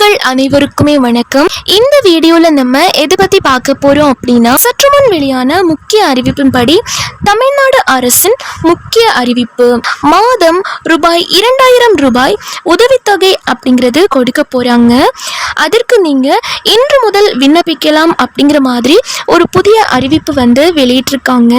மக்கள் அனைவருக்குமே வணக்கம். இந்த வீடியோல நம்ம எதை பத்தி பார்க்க போறோம் அப்படின்னா சற்று முன் வெளியான முக்கிய அறிவிப்பின்படி தமிழ்நாடு அரசின் முக்கிய அறிவிப்பு மாதம் ரூபாய் இரண்டாயிரம் ரூபாய் உதவித்தொகை அப்படிங்கிறது கொடுக்க போறாங்க. அதற்கு நீங்கள் இன்று முதல் விண்ணப்பிக்கலாம் அப்படிங்கிற மாதிரி ஒரு புதிய அறிவிப்பு வந்து வெளியிட்டிருக்காங்க.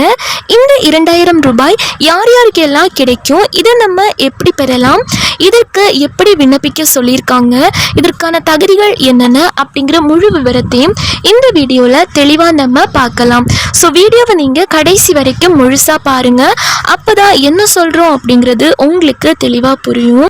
இந்த இரண்டாயிரம் ரூபாய் யார் யாருக்கெல்லாம் கிடைக்கும்? இதை நம்ம எப்படி பெறலாம்? இதற்கு எப்படி விண்ணப்பிக்க சொல்லியிருக்காங்க? இதற்கான தகுதிகள் என்னென்ன? அப்படிங்கிற முழு விவரத்தையும் இந்த வீடியோவில் தெளிவாக நம்ம பார்க்கலாம். ஸோ வீடியோவை நீங்கள் கடைசி வரைக்கும் முழுசாக பாருங்கள் அப்போ தான் என்ன சொல்கிறோம் அப்படிங்கிறது உங்களுக்கு தெளிவாக புரியும்.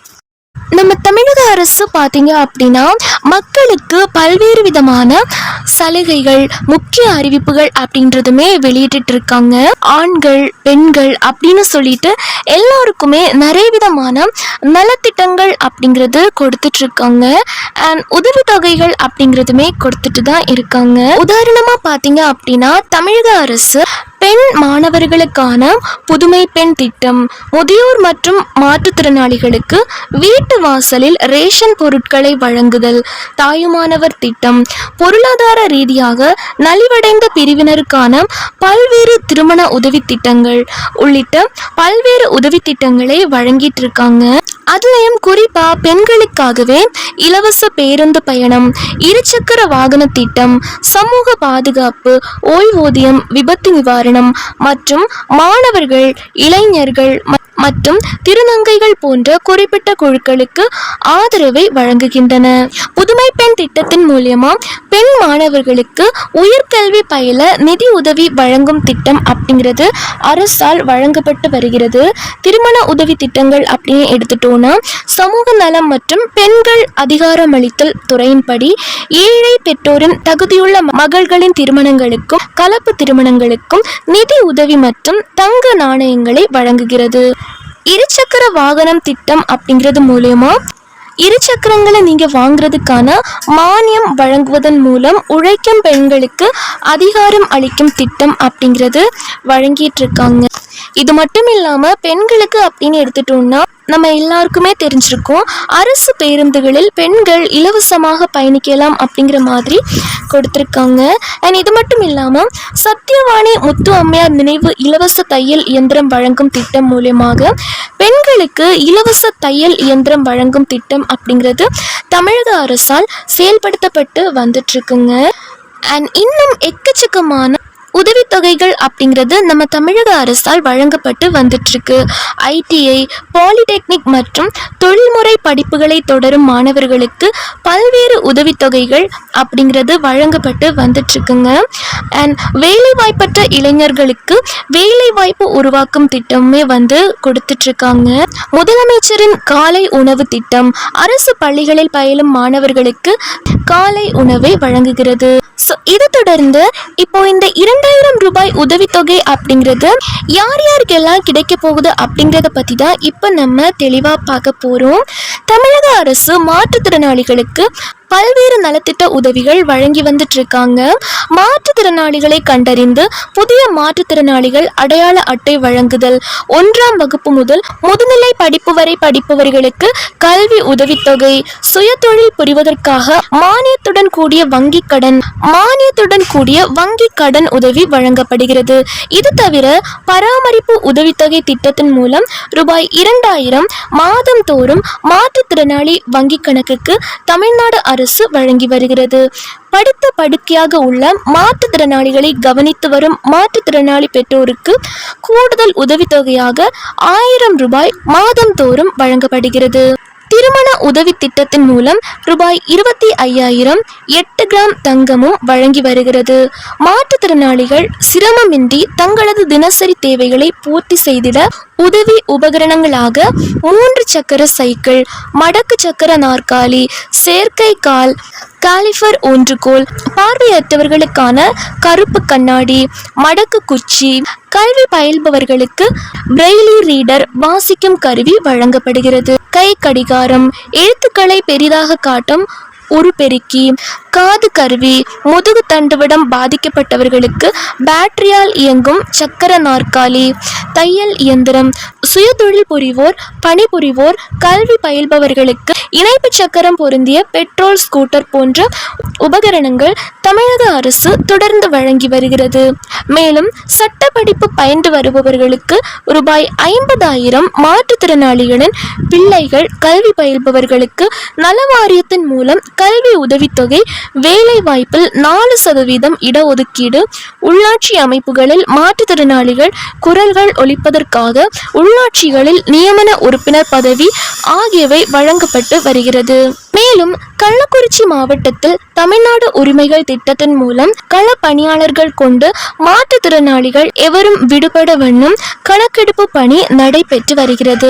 நம்ம தமிழக அரசு பார்த்தீங்க அப்படின்னா மக்களுக்கு பல்வேறு விதமான சலுகைகள் முக்கிய அறிவிப்புகள் அப்படின்றதுமே வெளியிட்டு இருக்காங்க ஆண்கள் பெண்கள் அப்படின்னு சொல்லிட்டு எல்லாருக்குமே நிறைய விதமான நலத்திட்டங்கள் அப்படிங்கிறது கொடுத்துட்டு இருக்காங்க அண்ட் உதவித்தொகைகள் அப்படிங்கிறதுமே கொடுத்துட்டு தான் இருக்காங்க. உதாரணமாக பார்த்தீங்க அப்படின்னா தமிழக அரசு பெண் மாணவர்களுக்கான புதுமை பெண் திட்டம். முதியோர் மற்றும் மாற்றுத்திறனாளிகளுக்கு வீட்டு வாசலில் ரேஷன் பொருட்களை வழங்குதல். தாயுமானவர் திட்டம். பொருளாதார ரீதியாக நலிவடைந்த பிரிவினருக்கான பல்வேறு திருமண உதவி திட்டங்கள். உள்ளிட்ட பல்வேறு உதவி திட்டங்களை வழங்கிட்டு இருக்காங்க. அதுலயும் குறிப்பா பெண்களுக்காகவே இலவச பேருந்து பயணம் இருசக்கர வாகன திட்டம் சமூக பாதுகாப்பு ஓய்வூதியம் விபத்து நிவாரணம் மற்றும் மாணவர்கள் இளைஞர்கள் மற்றும் திருநங்கைகள் போன்ற குறிப்பிட்ட குழுக்களுக்கு ஆதரவை வழங்குகின்றன. புதுமை பெண் திட்டத்தின் மூலியமா பெண் மாணவர்களுக்கு உயர்கல்வி பயில நிதி உதவி வழங்கும் திட்டம் அப்படிங்கிறது அரசால் வழங்கப்பட்டு வருகிறது. திருமண உதவி திட்டங்கள் அப்படின்னு எடுத்துட்டோம்னா சமூக நலம் மற்றும் பெண்கள் அதிகாரமளித்தல் துறையின்படி ஏழை பெற்றோரின் தகுதியுள்ள மகள்களின் திருமணங்களுக்கும் கலப்பு திருமணங்களுக்கும் நிதி உதவி மற்றும் தங்க நாணயங்களை வழங்குகிறது. இருசக்கர வாகனம் திட்டம் அப்படிங்கிறது மூலயமா இருசக்கரங்களை நீங்க வாங்குறதுக்கான மானியம் வழங்குவதன் மூலம் உழைக்கும் பெண்களுக்கு அதிகாரம் அளிக்கும் திட்டம் அப்படிங்கிறது வழங்கிட்டு இருக்காங்க. இது மட்டும் இல்லாமல் பெண்களுக்கு அப்படின்னு எடுத்துட்டோம்னா நம்ம எல்லாருக்குமே தெரிஞ்சிருக்கோம். அரசு பேருந்துகளில் பெண்கள் இலவசமாக பயணிக்கலாம் அப்படிங்கிற மாதிரி கொடுத்துருக்காங்க. அண்ட் இது மட்டும் இல்லாமல் சத்தியவாணி முத்து அம்மையார் நினைவு இலவச தையல் இயந்திரம் வழங்கும் திட்டம் மூலியமாக பெண்களுக்கு இலவச தையல் இயந்திரம் வழங்கும் திட்டம் அப்படிங்கிறது தமிழக அரசால் செயல்படுத்தப்பட்டு வந்துட்டு இருக்குங்க அண்ட் இன்னும் எக்கச்சக்கமான உதவித்தொகைகள் அப்படிங்கிறது நம்ம தமிழக அரசால் வழங்கப்பட்டு வந்துட்டுருக்கு. ஐடிஐ பாலிடெக்னிக் மற்றும் தொழில்முறை படிப்புகளை தொடரும் மாணவர்களுக்கு பல்வேறு உதவித்தொகைகள் அப்படிங்கிறது வழங்கப்பட்டு வந்துட்டுருக்குங்க. அண்ட் வேலைவாய்ப்பற்ற இளைஞர்களுக்கு வேலைவாய்ப்பு உருவாக்கும் திட்டமே வந்து கொடுத்துட்ருக்காங்க முதலமைச்சரின் காலை உணவு திட்டம் அரசு பள்ளிகளில் பயிலும் மாணவர்களுக்கு காலை உணவை வழங்குகிறது. ஸோ இதை தொடர்ந்து இப்போ இந்த இரண்டு இரண்டாயிரம் ரூபாய் உதவித்தொகை அப்படிங்கிறது யார் யாருக்கெல்லாம் கிடைக்க போகுது அப்படிங்கிறத பற்றி தான் இப்போ நம்ம தெளிவாக பார்க்க போகிறோம் தமிழக அரசு மாற்றுத்திறனாளிகளுக்கு பல்வேறு நலத்திட்ட உதவிகள் வழங்கி வந்துட்டு இருக்காங்க மாற்றுத்திறனாளிகளை கண்டறிந்து புதிய மாற்றுத்திறனாளிகள் அடையாள அட்டை வழங்குதல். ஒன்றாம் வகுப்பு முதல் முதுநிலை படிப்பு வரை படிப்பவர்களுக்கு கல்வி உதவித்தொகை. சுயதொழில் புரிவதற்காக மானியத்துடன் கூடிய வங்கி கடன். மானியத்துடன் கூடிய வங்கி கடன் உதவி வழங்கப்படுகிறது. இது தவிர பராமரிப்பு உதவித்தொகை திட்டத்தின் மூலம் ரூபாய் இரண்டாயிரம் மாதந்தோறும் மாற்றுத்திறனாளி வங்கி கணக்குக்கு தமிழ்நாடு அரசு வழங்கி வருகிறது. படுத்த படுக்கையாக உள்ள மாற்றுத்திறனாளிகளை கவனித்து வரும் மாற்றுத்திறனாளி பெற்றோருக்கு கூடுதல் உதவித்தொகையாக ஆயிரம் ரூபாய் மாதந்தோறும் வழங்கப்படுகிறது. திருமண உதவி திட்டத்தின் மூலம் ரூபாய் இருபத்தி ஐயாயிரம் எட்டு கிராம் தங்கமும் வழங்கி வருகிறது. மாற்றுத்திறனாளிகள் சிரமமின்றி தங்களது தினசரி தேவைகளை பூர்த்தி செய்திட உதவி உபகரணங்களாக மூன்று சக்கர சைக்கிள் மடக்கு சக்கர நாற்காலி செயற்கை கால் காலிஃபர் ஊன்றுகோல் பார்வையற்றவர்களுக்கான கருப்பு கண்ணாடி மடக்கு குச்சி கல்வி பயில்பவர்களுக்கு பிரெய்லி ரீடர் வாசிக்கும் கருவி வழங்கப்படுகிறது. கை கடிகாரம் எழுத்துக்களை பெரிதாக காட்டும் உருப்பெருக்கி காது கருவி முதுகு தண்டுவிடம் பாதிக்கப்பட்டவர்களுக்கு பேட்டரியால் இயங்கும் சக்கர நாற்காலி தையல் இயந்திரம் சுயதொழில் புரிவோர் பணிபுரிவோர் கல்வி பயில்பவர்களுக்கு இணைப்பு சக்கரம் பொருந்திய பெட்ரோல் ஸ்கூட்டர் போன்ற உபகரணங்கள் தமிழக அரசு தொடர்ந்து வழங்கி வருகிறது. மேலும் சட்ட படிப்பு பயின்று வருபவர்களுக்கு ரூபாய் ஐம்பதாயிரம் மாற்றுத்திறனாளிகளின் பிள்ளைகள் கல்வி பயில்பவர்களுக்கு நல வாரியத்தின் மூலம் கல்வி உதவித்தொகை வேலை வாய்ப்பில் நாலு சதவீதம் இடஒதுக்கீடு உள்ளாட்சி அமைப்புகளில் மாற்றுத்திறனாளிகள் குரல்கள் ஒழிப்பதற்காக உள்ளாட்சிகளில் நியமன உறுப்பினர் பதவி ஆகியவை வழங்கப்பட்டு வருகிறது. மேலும் கள்ளக்குறிச்சி மாவட்டத்தில் தமிழ்நாடு உரிமைகள் திட்டத்தின் மூலம் கள பணியாளர்கள் கொண்டு மாற்றுத்திறனாளிகள் எவரும் விடுபட வண்ணம் கணக்கெடுப்பு பணி நடைபெற்று வருகிறது.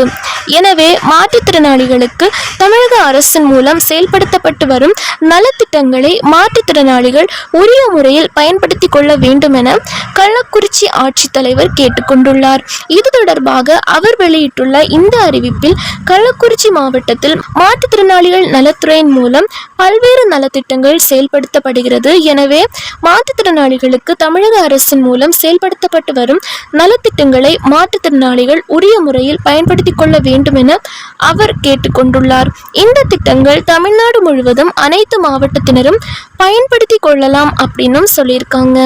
எனவே மாற்றுத்திறனாளிகளுக்கு தமிழக அரசின் மூலம் செயல்படுத்தப்பட்டு வரும் நலத்திட்டங்களை மாற்றுத்திறனாளிகள் உரிய முறையில் பயன்படுத்திக் கொள்ள வேண்டும் என கள்ளக்குறிச்சி ஆட்சித்தலைவர் கேட்டுக்கொண்டுள்ளார். இது தொடர்பாக அவர் வெளியிட்டுள்ள இந்த அறிவிப்பில் கள்ளக்குறிச்சி மாவட்டத்தில் மாற்றுத்திறனாளிகள் நலத்துறையின் மூலம் பல்வேறு நலத்திட்டங்கள் செயல்படுத்தப்படுகிறது. எனவே மாற்றுத்திறனாளிகளுக்கு தமிழக அரசின் மூலம் செயல்படுத்தப்பட்டு வரும் நலத்திட்டங்களை மாற்றுத்திறனாளிகள் உரிய முறையில் பயன்படுத்திக் கொள்ள வேண்டும் என அவர் கேட்டுக்கொண்டுள்ளார் இந்த திட்டங்கள் தமிழ்நாடு முழுவதும் அனைத்து மாவட்டத்தினரும் பயன்படுத்தி கொள்ளலாம் அப்படின்னும் சொல்லியிருக்காங்க.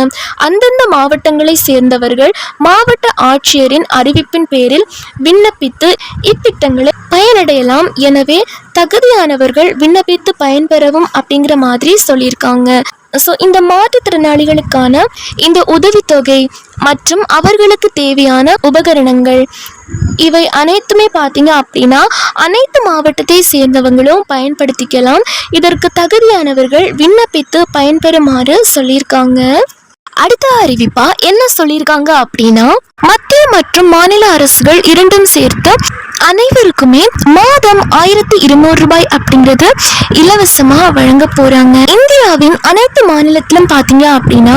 அந்தந்த மாவட்டங்களை சேர்ந்தவர்கள் மாவட்ட ஆட்சியரின் அறிவிப்பின் பேரில் விண்ணப்பித்து இத்திட்டங்களை பயனடையலாம். எனவே தகுதியானவர்கள் விண்ணப்பித்து பயன்பெறவும் அப்படிங்கிற மாதிரி சொல்லியிருக்காங்க. ஸோ இந்த மாற்றுத்திறனாளிகளுக்கான இந்த உதவித்தொகை மற்றும் அவர்களுக்கு தேவையான உபகரணங்கள் இவை அனைத்துமே பார்த்தீங்க அப்படின்னா அனைத்து மாவட்டத்தை சேர்ந்தவங்களும் பயன்படுத்திக்கலாம். இதற்கு தகுதியானவர்கள் விண்ணப்பித்து பயன்பெறுமாறு சொல்லியிருக்காங்க. அடுத்த அறிவிப்பா என்ன சொல்லியிருக்காங்க அப்படின்னா மத்திய மற்றும் மாநில அரசுகள் இரண்டும் சேர்த்து அனைவருக்குமே மாதம் ஆயிரத்தி இருநூறு ரூபாய் அப்படிங்கிறது இலவசமா வழங்க போறாங்க. இந்தியாவின் அனைத்து மாநிலத்திலும் பாத்தீங்க அப்படின்னா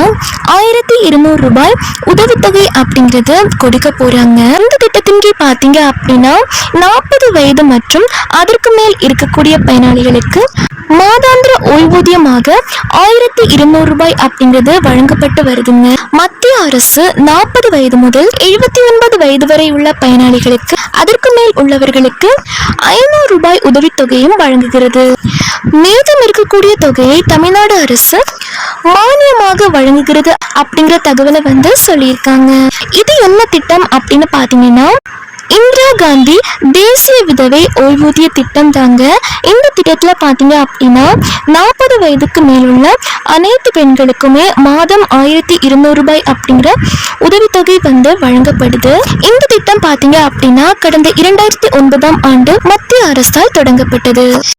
ஆயிரத்தி இருநூறு ரூபாய் உதவித்தொகை அப்படிங்கிறது கொடுக்க போறாங்க. இந்த திட்டத்தின் கீழ் பாத்தீங்க அப்படின்னா நாற்பது வயது மற்றும் அதற்கு மேல் இருக்கக்கூடிய பயனாளிகளுக்கு மாதாந்திர ஓய்வூதியமாக ஆயிரத்தி இருநூறு ரூபாய் அப்படிங்கிறது வழங்கப்பட்டு வருதுங்க. மத்திய அரசு நாற்பது வயது முதல் எழுபத்தி ஒன்பது வயது வரை உள்ள பயனாளிகளுக்கு அதற்கு மேல் உள்ளவர்களுக்கு ஐநூறு ரூபாய் உதவித்தொகையும் வழங்குகிறது. மீதம் இருக்கக்கூடிய தொகையை தமிழ்நாடு அரசு மானியமாக வழங்குகிறது அப்படிங்கிற தகவலை வந்து சொல்லியிருக்காங்க. இது என்ன திட்டம் அப்படின்னு பாத்தீங்கன்னா இந்திரா காந்தி தேசிய விதவை ஓய்வூதிய திட்டம் தாங்க இந்த திட்டத்தில் பார்த்தீங்க அப்படின்னா நாற்பது வயதுக்கு மேலுள்ள அனைத்து பெண்களுக்குமே மாதம் ஆயிரத்தி இருநூறு ரூபாய் அப்படிங்கிற உதவித்தொகை வந்து வழங்கப்படுது. இந்த திட்டம் பார்த்தீங்க அப்படின்னா கடந்த இரண்டாயிரத்தி ஒன்பதாம் ஆண்டு மத்திய அரசால் தொடங்கப்பட்டது.